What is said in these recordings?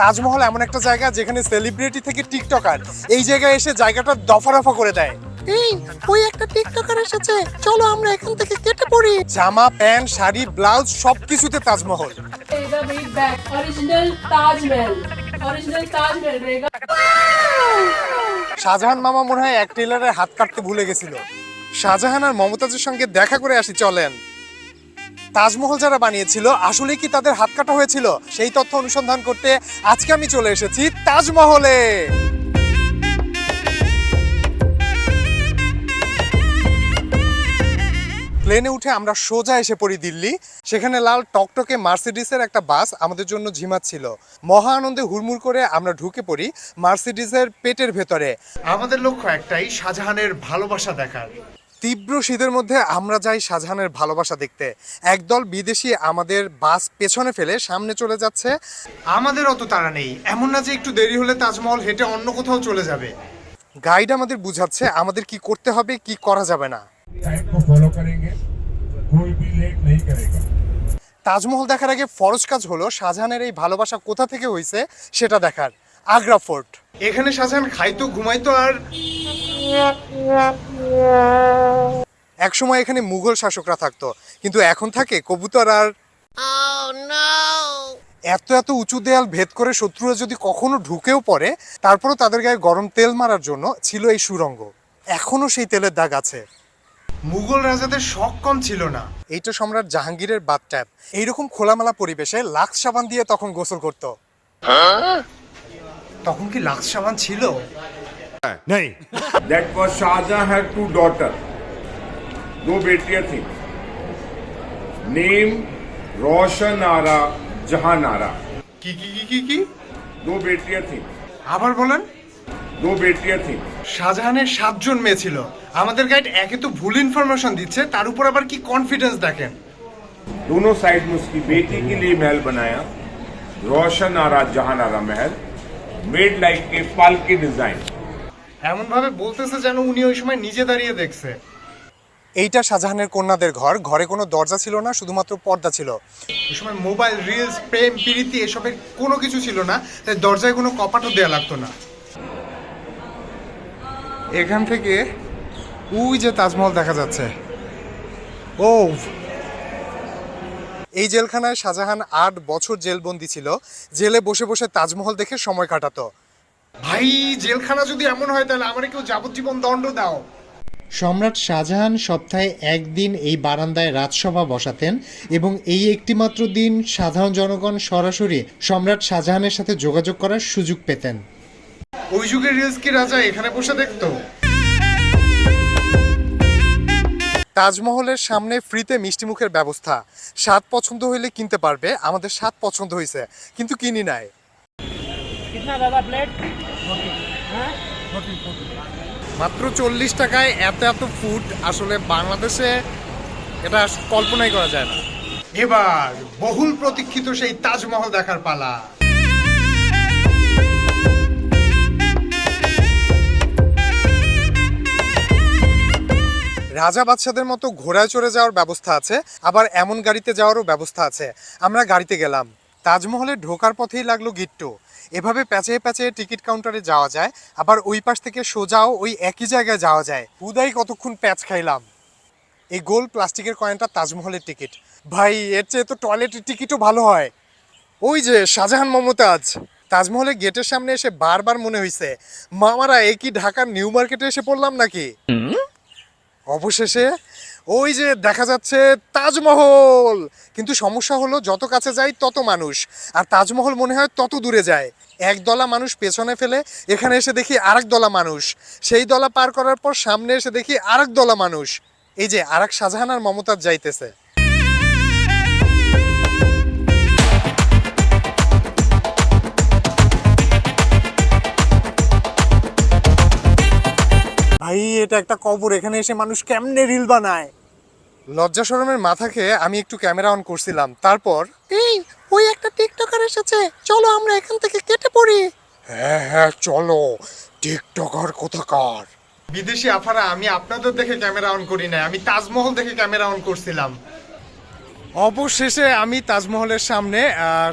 তাজমহল এমন একটা জায়গা যেখানে সেলিব্রিটি থেকে টিকটকার এই জায়গায় এসে জায়গাটা দফা রফা করে দেয়। এই ওই একটা টিকটকার এসেছে। চলো আমরা এখান থেকে কেটে পড়ি। জামা প্যান্ট শাড়ি ব্লাউজ সবকিছুতে তাজমহল। তাজমহল শাহজাহান মামা মনে হয় এক টেলারের হাত কাটতে ভুলে গেছিল। শাহজাহান আর মমতাজের সঙ্গে দেখা করে আসি চলেন। তাজমহল যারা বানিয়েছিল আসলে কি তাদের হাত কাটা হয়েছিল? সেই তথ্য অনুসন্ধান করতে আজকে আমি চলে এসেছি তাজমহলে। প্লেনে উঠে আমরা সোজা এসে পড়ি দিল্লি। সেখানে লাল টকটকে মার্সিডিসের একটা বাস আমাদের জন্য ঝিমাচ্ছিল মহা আনন্দে হুড়মুড় করে আমরা ঢুকে পড়ি মার্সিডিসের পেটের ভেতরে। আমাদের লক্ষ্য একটাই, শাহজাহানের ভালোবাসা দেখার। তীব্র শীতের মধ্যে আমরা যাই শাহজাহানের ভালোবাসা দেখতে। একদল বিদেশি আমাদের বাস পেছনে ফেলে সামনে চলে যাচ্ছে। আমাদের অত তারা নেই। এমন না যে একটু দেরি হলে তাজমহল হেঁটে অন্য কোথাও চলে যাবে। গাইড আমাদের বুঝাচ্ছে আমাদের কি করতে হবে কি করা যাবে না। তাজমহল দেখার আগে ফরজ কাজ হলো শাহজাহানের এই ভালোবাসা কোথা থেকে হয়েছে সেটা দেখার। আগ্রা ফোর্ট। এখানে শাহজাহান খাইতো ঘুমাইতো আর একসময় এখানে মুঘল শাসকরা থাকতো কিন্তু এখন থাকে কবুতর আর এত এত উঁচু দেয়াল ভেদ করে শত্রুরা যদি কখনো ঢুকেও পড়ে তারপরও তাদের গায়ে গরম তেল মারার জন্য ছিল এই সুরঙ্গ। এখনও সেই তেলের দাগ আছে। মুঘল রাজাদের শখ কম ছিল না। এইটা সম্রাট জাহাঙ্গীরের বাথট্যাব এইরকম খোলামেলা পরিবেশে লাক্স সাবান দিয়ে তখন গোসল করত। তখন কি লাক্স সাবান ছিল? That was Shahjahan had two daughters, दो बेटियां थी नेम रोशन आरा जहां आरा কি কি কি কি কি दो बेटियां थी আবার বলেন दो बेटियां थी শাহজাহানের সাতজন মেয়ে ছিল আমাদের গাইড একে তো ভুল ইনফরমেশন দিচ্ছে তার উপর আবার কি কনফিডেন্স দেখেন दोनों साइड में उसकी बेटी के लिए महल बनाया रोशन आरा जहां आरा महल मेड लाइक ए पालकी डिजाइन এমন ভাবে বলতেছে যেন উনি ওই সময় নিজে দাঁড়িয়ে দেখছে। এইটা শাহজাহানের কন্যাদের ঘর। ঘরে কোনো দরজা ছিল না শুধুমাত্র পর্দা ছিল। ওই সময় মোবাইল রিলস প্রেম প্রীতি এসবের কোনো কিছু ছিল না তাই দরজায় কোনো কপাটও দেওয়া লাগতো না। এখান থেকে ওই যে তাজমহল দেখা যাচ্ছে। ও। এই জেলখানায় শাহজাহান আট বছর জেলবন্দি ছিল। জেলে বসে বসে তাজমহল দেখে সময় কাটাতো। ভাই জেলখানা যদি এমন হয় তাহলে আমার কেউ যাবজ্জীবন দণ্ড দাও। সম্রাট শাহজাহান সপ্তাহে একদিন এই বারান্দায় রাজসভা বসাতেন এবং এই একটিমাত্র দিন সাধারণ জনগণ সরাসরি সম্রাট শাহজাহানের সাথে যোগাযোগ করার সুযোগ পেতেন। ওই যুগের রিলস কি রাজা এখানে বসে দেখতো? তাজমহলের সামনে ফ্রিতে মিষ্টি মুখের ব্যবস্থা। স্বাদ পছন্দ হইলে কিনতে পারবে আমাদের স্বাদ পছন্দ হয়েছে কিন্তু কিনি নাই। মাত্র চল্লিশ টাকায় এত এত ফুড আসলে বাংলাদেশে এটা কল্পনাই করা যায় না। এবার বহুল প্রতীক্ষিত সেই তাজমহল দেখার পালা। রাজা বাচ্চাদের মতো ঘোড়ায় চড়ে যাওয়ার ব্যবস্থা আছে আবার এমন গাড়িতে যাওয়ারও ব্যবস্থা আছে। আমরা গাড়িতে গেলাম। তাজমহলে ঢোকার পথেই লাগল গিট্টু। এভাবে প্যাচে প্যাচে টিকিট কাউন্টারে যাওয়া যায় আবার ওই পাশ থেকে সোজাও ওই একই জায়গায় যাওয়া যায়। উদাই কতক্ষণ প্যাচ খাইলাম। এই গোল প্লাস্টিকের কয়েনটা তাজমহলের টিকিট। ভাই এর চেয়ে তো টয়লেটের টিকিটও ভালো হয়। ওই যে শাহজাহান মমতাজ। তাজমহলের গেটের সামনে এসে বারবার মনে হয়েছে মামারা একই ঢাকার নিউ মার্কেটে এসে পড়লাম নাকি? অবশেষে ওই যে দেখা যাচ্ছে তাজমহল। কিন্তু সমস্যা হলো যত কাছে যাই তত মানুষ। আর তাজমহল মনে হয় তত দূরে যায়। এক দলা মানুষ পেছনে ফেলে, এখানে এসে দেখি আরেক দলা মানুষ। সেই দলা পার করার পর সামনে এসে দেখি আরেক দলা মানুষ। এই যে আরেক শাহজাহান আর মমতাজ যাইতেছে। এটা একটা কবর এখানে এসে মানুষ কেমনে রিল বানায়? লজ্জা শরমের মাথা খেয়ে আমি একটু ক্যামেরা অন করছিলাম। তারপর এই ওই একটা টিকটকার এসেছে। চলো আমরা এখান থেকে কেটে পড়ি। হ্যাঁ হ্যাঁ চলো। টিকটকার কোথাকার? বিদেশি আফারা আমি আপনাদের দেখে ক্যামেরা অন করি না আমি তাজমহল দেখে ক্যামেরা অন করছিলাম। অবশেষে আমি তাজমহলের সামনে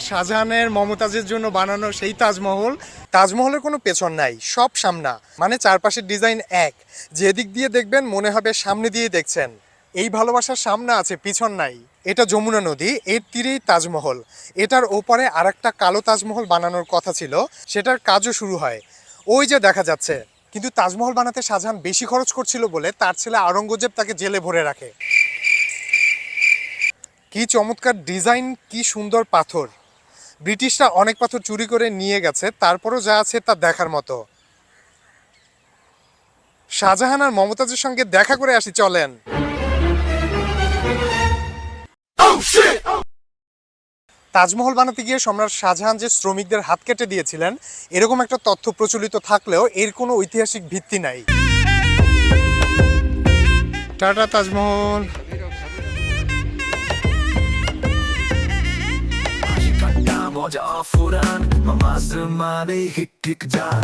শাহজাহানের, মমতাজের জন্য বানানো সেই তাজমহল। তাজমহলের কোনো পেছন নাই, সব সামনা মানে চারপাশের ডিজাইন এক। যেদিক দিয়ে দেখবেন মনে হবে সামনে দিয়ে দেখছেন। এই ভালোবাসার সামনা আছে, পিছন নাই। এটা যমুনা নদী, এর তীরেই তাজমহল। এটার ওপারে আরেকটা কালো তাজমহল বানানোর কথা ছিল, সেটার কাজও শুরু হয়। ওই যে দেখা যাচ্ছে, কিন্তু তাজমহল বানাতে শাহজাহান বেশি খরচ করছিল বলে তার ছেলে আওরঙ্গজেব তাকে জেলে ভরে রাখে। কি চমৎকার ডিজাইন কি সুন্দর পাথর। ব্রিটিশরা অনেক পাথর চুরি করে নিয়ে গেছে তারপরও যা আছে তা দেখার মতো। শাহজাহান আর মমতাজের সঙ্গে দেখা করে আসি চলেন। তাজমহল বানাতে গিয়ে সম্রাট শাহজাহান যে শ্রমিকদের হাত কেটে দিয়েছিলেন এরকম একটা তথ্য প্রচলিত থাকলেও এর কোনো ঐতিহাসিক ভিত্তি নাই। Tata Taj Mahal. Moca afuran Mamazı mani hik hik can